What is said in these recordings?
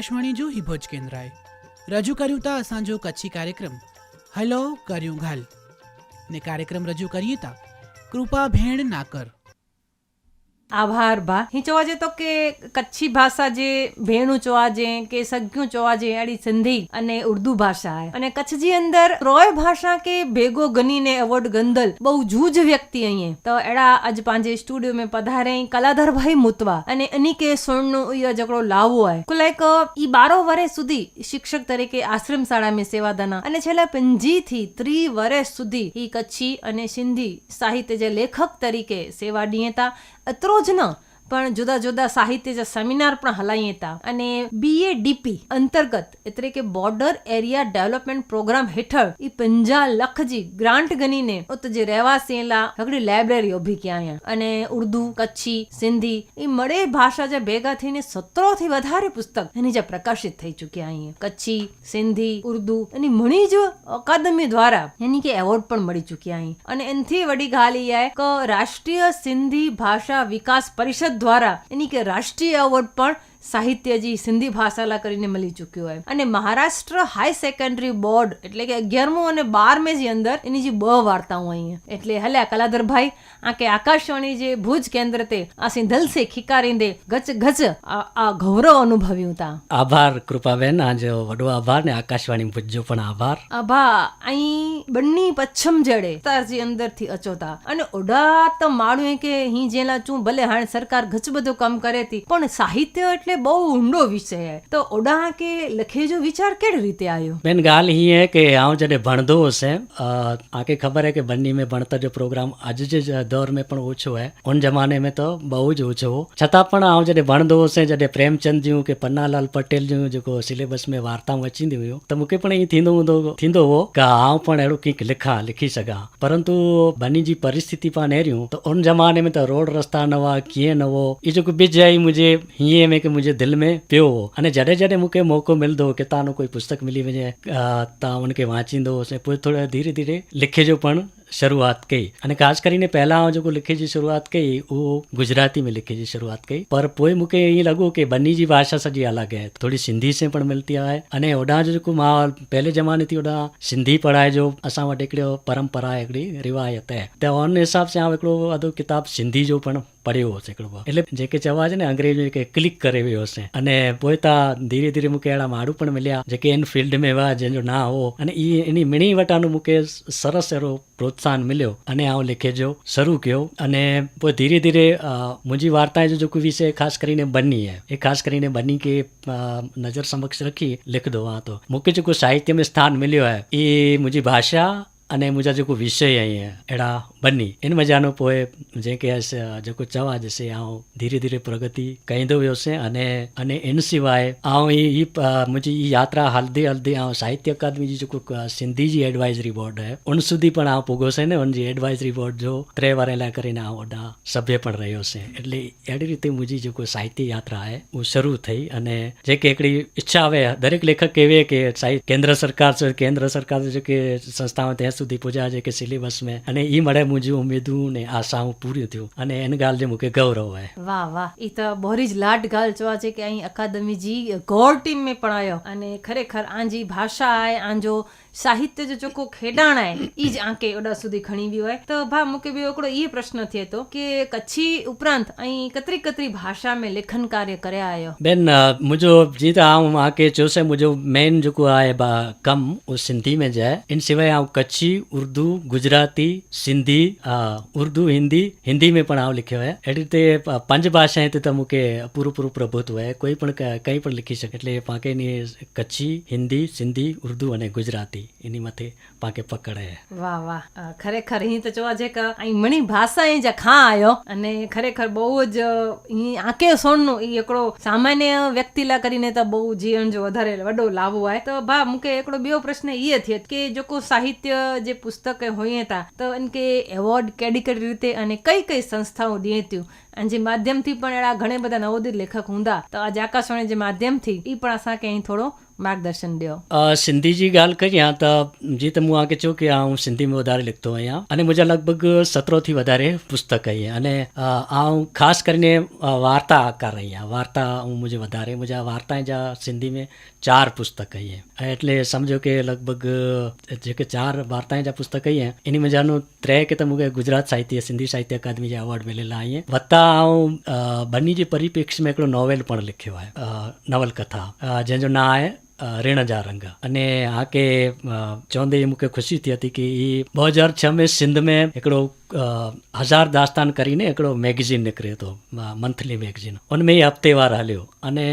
આકાશવાણી જો હિભોજ કેન્દ્રાએ રજૂ કર્યું તા અસાંજો કચ્છી કાર્યક્રમ. હલો, કર્યું ઘાલ. ને કાર્યક્રમ રજૂ કરીએ તા કૃપા ભેણ નાકર. આભાર, ભા. હિંચવાજે તો કે કચ્છી ભાષા જે ભેણુ ચોવાજે કે સગ્યું ચોવાજે એડી સિંધી અને ઉર્દુ ભાષા હે. અને કચ્છ જી અંદર રોય ભાષા કે ભેગો ગનીને અવોર્ડ ગંદલ બહુ જૂજ વ્યક્તિ અહીં તો એડા આજ પાંજે સ્ટુડિયો મે પધારે કલાધર ભાઈ મુતવા અને એની કે સ્વર્ણનો ઈ જકડો લાવો હે. કુલાઈક ઈ બારો વરે સુધી શિક્ષક તરીકે આશ્રમ શાળા મે સેવા દના અને છેલ્લા પંજી થી ત્રી વરે સુધી ઈ કચ્છી અને સિંધી સાહિત્ય જે લેખક તરીકે સેવા દિયેતા એતરો જ ન. પણ જુદા જુદા સાહિત્ય સેમિનાર પણ હલાઈએ હતા અને બીએડીપી અંતર્ગત, એટલે કે બોર્ડર એરિયા ડેવલપમેન્ટ પ્રોગ્રામ હેઠળ એ પંજા લખજી ગ્રાન્ટ ગનીને ઉત જે રહેવાસીલા હગડી લાઇબ્રેરી ઊભી ક્યાં અને ઉર્દુ, કચ્છી, સિંધી એ મળે ભાષા જે ભેગા થઈને સત્રો થી વધારે પુસ્તક એની જે પ્રકાશિત થઈ ચૂક્યા અહીંયા કચ્છી, સિંધી, ઉર્દુ એની મણી જ અકાદમી દ્વારા એની કે એવોર્ડ પણ મળી ચૂક્યા અહીં અને એનથી વડી આય કે રાષ્ટ્રીય સિંધી ભાષા વિકાસ પરિષદ દ્વારા એની કે રાષ્ટ્રીય એવોર્ડ પણ સાહિત્યજી સિંધી ભાષાલા કરીને મળી ચૂક્યો હોય અને મહારાષ્ટ્ર હાઈ સેકન્ડરી બોર્ડ એટલે કે અગિયારમું અને બારમે જે અંદર એની જે બ વાર્તાઓ અહીંયા. એટલે હલ્યા કલાધરભાઈ આ કે આકાશવાણી જે ભુજ કેન્દ્ર તે આ સિંધલ સે ખિકારીંદે ગચ ગચ આ ગૌરવ અનુભવ્યું તા. આભાર કૃપાબેન આજે વડો આભાર ને આકાશવાણી ભુજ્જો પણ આભાર. આભા અહીં બંની પચ્છમ જડે તારજી અંદરથી અચોતા. અને ઓડા તો માણું કે હી જેલા ચું ભલે હાણ સરકાર ગચ બધો કામ કરે તી પણ સાહિત્ય એટલે એટલે બહુ ઊંડો વિષય છે તો ઓડા કે લખેજો વિચાર કેવી રીતે આવ્યો બેન, ગાલ હી હે કે આઉં જડે ભણદો હશે. આકે ખબર હે કે બંની મેં ભણતર જો પ્રોગ્રામ આજ જે દોર મેં પણ ઓછો હે. ઉન જમાને મેં તો બહુ જ ઓછો હો. છતાં પણ આઉં જડે ભણદો હશે જડે પ્રેમચંદ જ્યું કે પન્નાલાલ પટેલ જ્યું जेको सिलेबस में वार्ता में अचींदी हुयूं त मूंखे पण ईअं थींदो हूंदो थींदो हो की आउं पण अहिड़ो कंहिंखे लिखां लिखी सघां परंतु बनी जी परिस्थिति पाण अहिड़ियूं त उन ज़माने में त रोड रस्ता न हुआ कीअं न हो इहो जेको बिज आई मुंहिंजे हीअं में मुंहिंजे दिलि में पियो हो अने जॾहिं जॾहिं मूंखे मौक़ो मिलंदो हो किताब कोई पुस्तक मिली वञे अ, तव्हां हुनखे वाचींदो हुउसि पोइ थोरो धीरे धीरे लिखे जो पण શરૂઆત કઈ અને ખાસ કરીને પહેલાં जेको लिखे जी शुरूआत कई उहो गुजराती में लिखे जी शुरूआत कई पर पोइ मूंखे ईअं लॻो की बनी जी भाषा सॼी अलॻि आहे थोरी सिंधी से पण मिलती आहे अने होॾां जो जेको मां पहले ज़माने थी होॾां सिंधी पढ़ाई जो असां वटि हिकिड़ो परंपरा आहे हिकिड़ी रिवायत आहे त उन हिसाब सां आउं हिकिड़ो अधो किताबु सिंधी जो पण पढ़ियो हुउसि हिकिड़ो એટલે जेके चवाजे न अंग्रेज में जेके क्लिक करे वियो हुउसि अने पोइ त धीरे धीरे मूंखे अहिड़ा माण्हू पण मिलिया जेके इन फील्ड में हुआ जंहिंजो ना हो अने इहे इन मिणी वटां मूंखे सरस अहिड़ो પ્રોત્સાહન મળ્યો અને આવું લેખેજો શરૂ કયો અને પોઈ ધીરે ધીરે મુંજી વાર્તાએ જો કોઈ વિષય ખાસ કરીને બની હે એ ખાસ કરીને બની કે નજર સમક્ષ રખી लिख दो वहाँ तो मूंखे जेको साहित्य में स्थान मिलियो आहे इहे मुंहिंजी भाषा अने मुंहिंजा जेको विषय आहिनि अहिड़ा બની. એને મજાનો પોએ જે કે જકો ચવા જશે આઉં ધીરે ધીરે પ્રગતિ કહીંદो वियोसीं अने अने इन सिवाइ आउं ही ही मुंहिंजी ही यात्रा हलंदे हलंदे आउं साहित्य अकादमी जी जेको सिंधी जी एडवाइज़री बोर्ड आहे उन સુધી પણ આઉં પુગોસે ને उनजी एडवाइज़री बोर्ड जो त्रे वरेला કરીને આઉં ઓડા સભ્ય પણ રહ્યો છે. એટલે એડી રીતે મુંहिंजी जेको સાહિત્ય યાત્રા आहे હું શરૂ થઈ અને જે કે એકડી ઈચ્છા આવે, દરેક લેખક કહેવે કે સાહિત્ય કેન્દ્ર સરકાર કેન્દ્ર સરકાર જે કે સંસ્થાઓ ત્યાં સુધી પૂજા છે કે સિલેબસ મેં અને એ મળે મુझे ઉમેદું ને આશાઓ પૂરી થયું. અને એને ગાલને મૂકે ગૌરવ હોય. વાહ વાહ. એ તો બોરી જ લાટ ગાલ જોવા છે કે અહીં અકાદમીજી ગોળ ટીમ મેં પણ આવ્યો અને ખરેખર આંજી ભાષા આંજો સાહિત્ય जो जेको खेॾाण आहे ई ज आंके ओॾा સુધી ખણી वियो आहे त भा मूंखे ॿियो हिकिड़ो इहो प्रश्न थिए थो की कच्छी उपरांत ऐं कतरी कतरी भाषा में लेखन कार्य करे आयो બેન અ, मुंहिंजो जीअं त आउं मूंखे चयोसि मुंहिंजो मेन जेको आहे बा कमु उहो सिंधी में जो आहे इन सवाइ आउं कच्छी उर्दू गुजराती सिंधी अ, उर्दू हिंदी हिंदी में पण आउं लिखियो आहे अहिड़ी રીતે પ- पंज भाषाएं ते त मूंखे પૂરું પૂરું પ્રભુત્વ आहे કોઈ પણ ક- કંઈ પણ लिखी શકે એટલે પાકે એની કચ્છી હિન્દી સિંધી ઉર્દू અને ગુજરાતી હતી એની માથે પાકે પકડે વાહ વાહ. ખરેખર અહીં તો જોવા જે કે અહીં મણી ભાષા અહીં જે ખા આવ્યો અને ખરેખર બહુ જ અહીં આંકે સોનનું એ એકડો સામાન્ય વ્યક્તિલા કરીને તો બહુ જીવન જો વધારે વડો લાવવો હોય તો ભા, મુકે એકડો બીજો પ્રશ્ન એ થયો કે જો કો સાહિત્ય જે પુસ્તક હોય હતા તો એમ કે એવોર્ડ કેડી કેડી રીતે અને કઈ કઈ સંસ્થાઓ દેત્યું અને જે માધ્યમથી પણ એના ઘણા બધા નવોદિત લેખક હુંદા. તો આજે આકાશવાણી જે માધ્યમથી એ પણ અહીં થોડો માર્ગદર્શન દો સિંધીજી ગાલ કરી यहाँ त जी त मूं आगे चयो की आउं सिंधी में वधारे लिखंदो आहियां अने मुंहिंजा लॻभॻि सतरो थी वधारे पुस्तक आहिनि अने आउं ख़ासि करे वार्ता आकार आहियां वार्ता ऐं मुंहिंजे वधारे मुंहिंजा वार्ताए जा सिंधी में ચાર પુસ્તક કહીએ એટલે સમજો કે લગભગ, જે કે ચાર વાર્તાએ જા પુસ્તક કહીએ એની મજાનું ત્રય કે તમે ગુજરાત સાહિત્ય, સિંધી સાહિત્ય અકાદમી જે એવોર્ડ મેળેલા આઈએ વત્તા આઉં બની જે પરિપ્રેક્ષ મેં હિકડો નોવેલ પણ લખ્યો आहे નવલકથા. जंहिंजो नाह आहे अ, ऋण जा रंग अने आके अ, चवंदे ई मूंखे ख़ुशी थिए थी की ई ॿ हज़ार छह में सिंध में हिकिड़ो હજાર દાસ્તાન કરીને એકડો મેગઝીન નીકળ્યો હતો મંથલી મેગઝીન. અને મેં હપ્તે વાર હાલ્યો. અને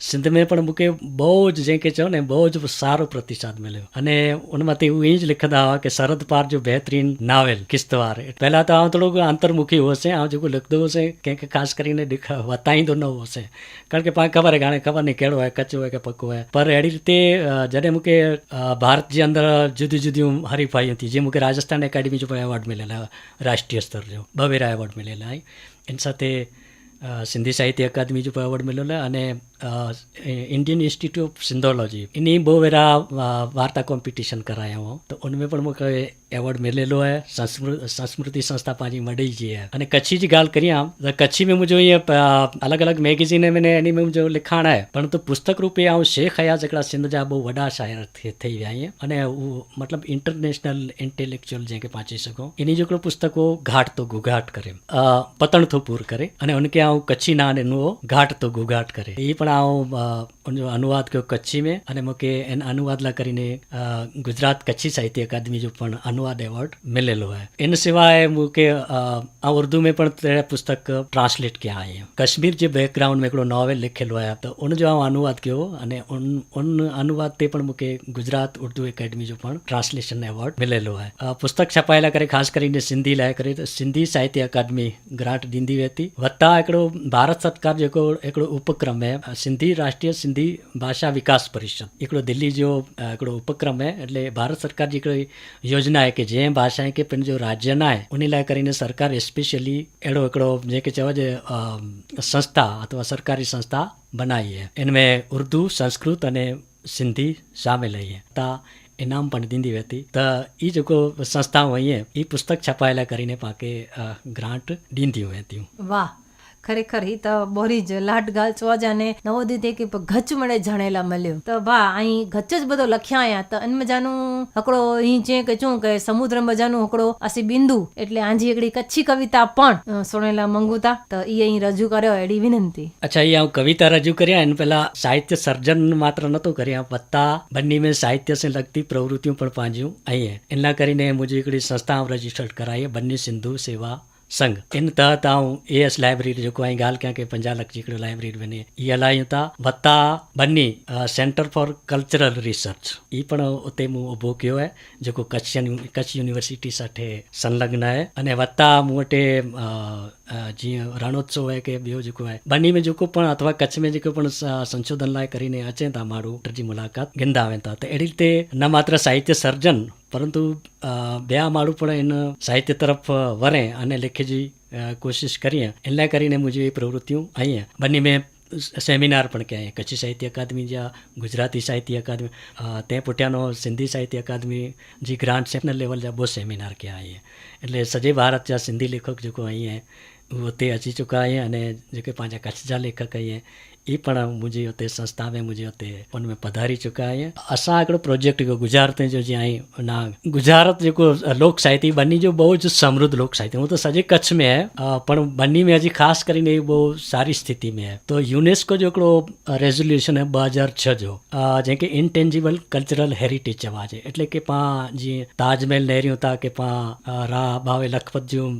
સિંધ મેં પણ મૂકે બહુ જ જે કે ચો ને, બહુ જ સારો પ્રતિસાદ મળ્યો. અને ઉનમાંથી હું એ જ લિખંદા हुआ કે સરદ પાર જો બહેતરીન નાવેલ, કિસ્તવાર. પહેલાં તો આમ થોડુંક અંતર્મુખી હોશે આમ જેવું લખતો હશે કે ખાસ કરીને વતાઈંદો ન હોશે. કારણ કે પાંચ ખબર ગાણે ખબર નહીં, કેળો હોય કચ્ચો હોય કે પક્કો હોય પર એડી રીતે જ્યારે મૂકે ભારતની અંદર જુદી જુદી હરીફાઈ હતી, જે મૂકે રાજસ્થાન એકેડમી જો એવોર્ડ મળેલા રાષ્ટ્રીय સ્તર જો બવેરા એવોર્ડ મળેલા એની સાથે સિંધી સાહિત્ય અકાદમી જો એવોર્ડ મળેલો અને ઇન્ડિયન ઇન્સ્ટિટ્યૂટ ઓફ સિંધોલોજી. એની બહુ વેરા વાર્તા કોમ્પિટિશન કરાયા હું. તો ઉનમેં પણ મૂકે पण मूंखे एवॉर्ड मिलियलु आहे संस्कृ संस्कृति संस्था पंहिंजी मॾई जी आहे अने कच्छी जी ॻाल्हि करियां त कच्छी में मुंहिंजो ईअं प- अलॻि अलॻि मैगज़ीन में ने इन में मुंहिंजो लिखाण आहे परंतु पुस्तक रूपे ऐं शेख हयाज़ हिकिड़ा सिंध जा ॿ वॾा शाइर थी ठही विया आहिनि अने उहो मतिलबु इंटरनेशनल इंटेलेक्चुअल जंहिंखे पाण चई सघूं इन जो हिकिड़ो पुस्तक हो घाट तो गुघाट करे अ, पतण थो पूर करे अने उनखे आउं कच्छी ना ॾिनो हो घाट तो गुघाट करे हीअ पण आउं अ, उनजो अनुवाद कयो कच्छी में अने मूंखे इन अनुवाद लाइ કરીને अ, गुजरात कच्छी साहित्य अकादमी जो पण अनुवाद एवॉर्ड मिलियलु आहे इन सिवाइ मूंखे अ, ऐं उर्दू में पण तहिड़ा पुस्तक ट्रांसलेट कया आहिनि कश्मीर जे बैकग्राउंड में हिकिड़ो नॉवेल लिखियलु आहे त उनजो आउं अनुवाद कयो अने उन उन अनुवाद ते पण मूंखे गुजरात उर्दू एकेडमी जो पण ट्रांसलेशन एवॉर्ड मिलियलु आहे अ, पुस्तक छपाए लाइ करे ख़ासि करे सिंधी लाइ करे त सिंधी साहित्य अकादमी ग्रांट ॾींदी वेती वत्ता हिकिड़ो भारत सरकार जेको हिकिड़ो उपक्रम आहे अ, सिंधी राष्ट्रीय सिंधी भाषा विकास परिषद हिकिड़ो दिल्ली जो अ, हिकिड़ो उपक्रम आहे એટલે ભારત સરકાર जी हिकिड़ी योजना आहे की जंहिं भाषाए खे पंहिंजो राज्य न आहे उन लाइ કરીને सरकार स्पेशली अहिड़ो हिकिड़ो जंहिंखे चइजे अ, संस्था अथवा सरकारी संस्था बनाई आहे इन में उर्दू संस्कृत अने सिंधी शामिल आहे त इनाम पण ॾींदी वेती त ई जेको संस्थाऊं आहिनि ई पुस्तक छपाए लाइ કરીને पाणखे अ, ग्रांट ॾींदियूं वेंदियूं વાહ ખરેખર ઈ તો બોરી જ લાટ ગાલ ચોજાને નવો દીધે કે ગચમણે જાણેલા મળ્યો. તો ભા અહીં ગચ જ બધો લખ્યા આયા. તો અન મજાનું હકડો, અહીં જે કે શું કે સમુદ્ર મજાનું હકડો અસી બિંદુ, એટલે આંજી એકડી કચ્છી કવિતા પણ સોનેલા મંગુતા, તો ઈ અહીં રજૂ કર્યો એડી વિનંતી. અચ્છા ઈ આવું કવિતા રજૂ કર્યા, એન પહેલા સાહિત્ય સર્જન માત્ર નતો કર્યા પત્તા બંને મેં સાહિત્ય સે લગતી પ્રવૃત્તિઓ પણ પાંજ્યું અહીંયા. એના કરીને મુજબ એકડી સંસ્થા રજીસ્ટર્ડ કરાઈએ બંને સિંધુ સેવા संघ इन तहत आऊं ए एस लाइब्रेरी जेको ऐं ॻाल्हि कयां की पंजाह लख जी हिकिड़ो लाइब्रेरी बने इहा हलायूं था वत्ता Banni centre for cultural research ई पण उते मूं उभो कयो आहे जेको कच्छ यूनि- कच्छ यूनिवर्सिटी साठे संलग्न आहे अने वत्ता मूं वटि अ, अ, जीअं रणोत्सव आहे की ॿियो जेको आहे बनी में जेको पिणु अथवा कच्छ में जेको पिणु संशोधन लाइ करीने अचनि था माण्हू जी मुलाक़ात गिंदा वेंदा त अहिड़ी रीते न मात्र साहित्य सर्जन परंतु ॿिया माण्हू पिणु हिन साहित्य तरफ़ वरे अने लेख जी कोशिशि करियां इन लाइ करीने मुंहिंजी प्रवृतियूं आई आहिनि बनी में સેમિનાર પણ કહેવાય કચ્છી સાહિત્ય અકાદમી જ્યાં ગુજરાતી સાહિત્ય અકાદમી તે પુટિયાનો સિંધી સાહિત્ય અકાદમી જી ગ્રાન્ડ સેશનલ લેવલ જા બહુ સેમિનાર કહેવાય એટલે સજે ભારત જા સિંધી લેખક જેકો અહીં हुते अची चुका हैं अने जेके पंहिंजा कच्छ जा लेखक आहिनि એ पण मुंहिंजी हुते संस्था में मुंहिंजे हुते हुन में पधारी चुका आहिनि असां हिकिड़ो प्रोजेक्ट कयो गुजरात जो जीअं ना गुजरात जेको लोक साहित्य बनी जो બહુ समृद्ध लोक साहित्य સાહિત્ય त सॼे कच्छ में आहे पर બની में अॼु ख़ासि करे એ બહુ સારી સ્થિति में आहे त यूनेस्को जो हिकिड़ो रेज़ोल्यूशन आहे ॿ हज़ार छह जो जंहिंखे इनटेंजिबल कल्चरल हेरिटेज चवाजे एटले की पाण जीअं ताजमहल नेरियूं था की पा रा भावे लखपत जूं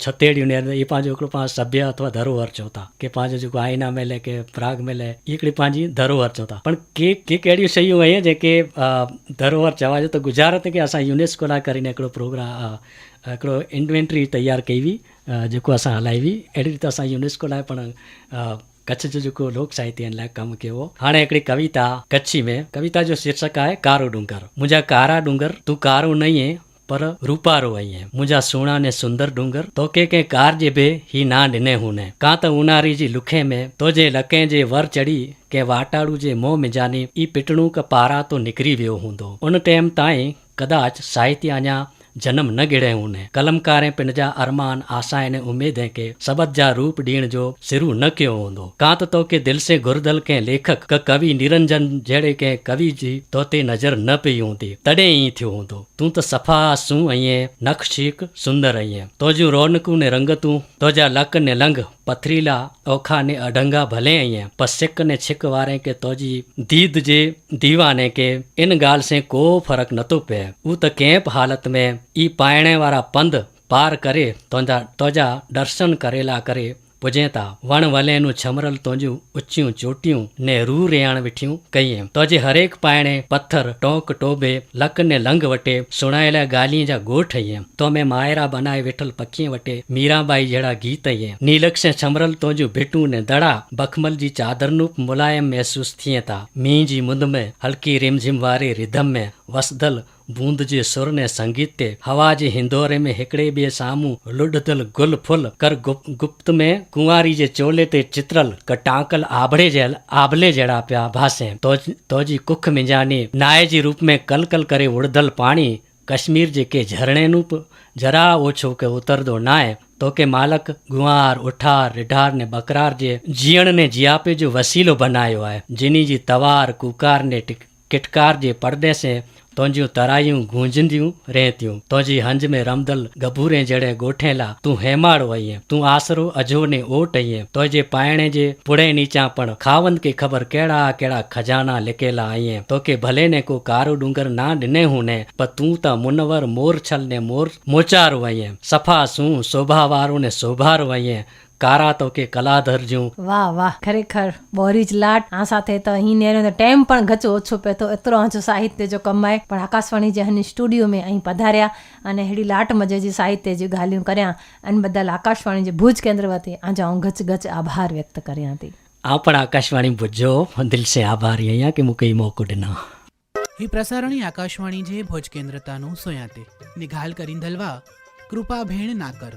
छतेड़ियूं ने इहे पंहिंजो हिकिड़ो पाण सभ्य अथवा धरोहर चऊं था की पंहिंजो जेको आईना महल आहे की प्राग महल आहे इहे हिकिड़ी पंहिंजी धरोहर चऊं था पण के के कहिड़ियूं शयूं आहिनि जेके अ, धरोहर चवाजे त गुजरात खे असां यूनेस्को लाइ કરીને हिकिड़ो प्रोग्राम हिकिड़ो इन्वेंट्री तयारु कई हुई अ, जेको असां हलाई हुई अहिड़ी રીતે असां यूनेस्को लाइ पण अ, कच्छ जो जेको लोक साहित्य आहिनि लाइ कमु कयो हो हाणे हिकिड़ी कविता कच्छी में कविता जो शीर्षक आहे कारो डूंगर मुंहिंजा कारा डूंगर तूं कारो પર રૂપારો અહીંયા મુજા સુણા ને સુંદર ડુંગર તો કે કે કાર્ય ભે હી નાંડ ને હું ને કાં તો ઉનારી જી લુખે મેં તો જે લકે જે વર ચડી કે વાટાડું જે મોં મિજાની ઈ પીટણું ક પારા તો નીકળી વ્યો હું દો ઉન ટેમ તાઈ કદાચ સાહિત્ય અહીંયા जन्म न गिड़े हुने कलमकारें पिण जा अरमान आशाएं ने उमेदें के सबद जा रूप ॾियण जो सिरू न कयो हूंदो कां त तोखे दिलि से घुरदल कंहिं लेखक क कवि निरंजन जहिड़े कंहिं कवि जी तो ते नज़र न पई हूंदी तॾहिं ई थियो हूंदो तूं त सफ़ा सूं आईं नक्शीक सुंदर आईं तुंहिंजूं रौनकूं ने रंगतूं तुंहिंजा लक ने लंग पथरीला ओखा ने अडंगा भले आई है पर सिक ने छिक वारे के तो जी दीद जे दीवाने के इन गाल से को फ़र्क न तो पे। ऊ त कैंप हालत में ई पाइणे वारा पंध पार करे, तोजा तोजा दर्शन करेला करे पुॼे था वण वलेनूं छमरल तुंहिंजूं उचियूं चोटियूं ने रू रेहाण विठियूं कईं तुंहिंजे हरेक पाइणे पत्थर टोंक टोबे लक ने लंग वटे सुणायल ॻाल्हियुनि जा ॻोठ आईं तो में मायरा बनाए वेठल पखीअ वटे मीराबाई जहिड़ा गीत आईं नीलक से छमरल तुंहिंजूं भिटूं ने दड़ा बखमल जी चादरनूं मुलायम महसूस थिए था मींहं जी मुंद में हल्की रिमझिम वारे रिधम में वसदल बूंद जे सुर ने संगीत ते हवा जे हिंदोरे में हिकिड़े ॿिए साम्हूं लुॾदल गुल फुल कर गुप गुप्त में कुंवारी जे चोले ते चित्रल क टांकल आबड़े जहिल आबले जहिड़ा पिया भासे तोजी कुख मिंजानी नाए जी रूप में कल कल करे उड़दल पाणी कश्मीर जे के झरणे नूं बि जरा ओछो के उतरदो नाहे तोके मालक गुआर उठार रिढार ने बकरार जे जीअण ने जियापे जो वसीलो बनायो आहे जिनी जी तवार कुकार ने टिक किटकार जे पर्दे से तुंहिंजूं तरायूं गूंजंदियूं रहतियूं तुंहिंजी हंज में रमदल गभूरे जहिड़े ॻोठे ला तूं हेमाड़ो आईं तूं आसरो अजो ने ओट आईं तुंहिंजे पाइणे जे पुड़े नीचां पण खावंद खे ख़बर कहिड़ा कहिड़ा खजाना लिकियला आईं तोखे भले ने को कारो डूंगर ना ॾिने हुने पर तूं त मुनवर मोर छल ने मोर मोचारो आईं सफ़ा सूं शोभा वारो ने शोभारो आईं કારા તો કે કલાધર જ્યું વાહ વાહ ખરેખર બોરીજ લાટ. આ સાથે તો અહીં નેરો ટાઈમ પણ ઘચો ઓછો પે તો એતરો હંચો સાહિત્ય જો કમાય. પણ આકાશવાણી જે હની સ્ટુડિયો में અહીં પધાર્યા અને હેડી લાટ મજે જે સાહિત્ય જે ગાલ્યું કર્યા અને બદલ આકાશવાણી જે ભુજ કેન્દ્ર વતી આજે હું ગચ ગચ આભાર વ્યક્ત કર્યા હતી. આ પણ આકાશવાણી ભુજો. દિલ સે આભાર અહીંયા કે મુકઈ મોકુડ ના. હી પ્રસારણી આકાશવાણી જે ભોજ કેન્દ્રતાનું સોયાતે. નિઘાલ કરીન ધલવા કૃપા ભેણ ના કર.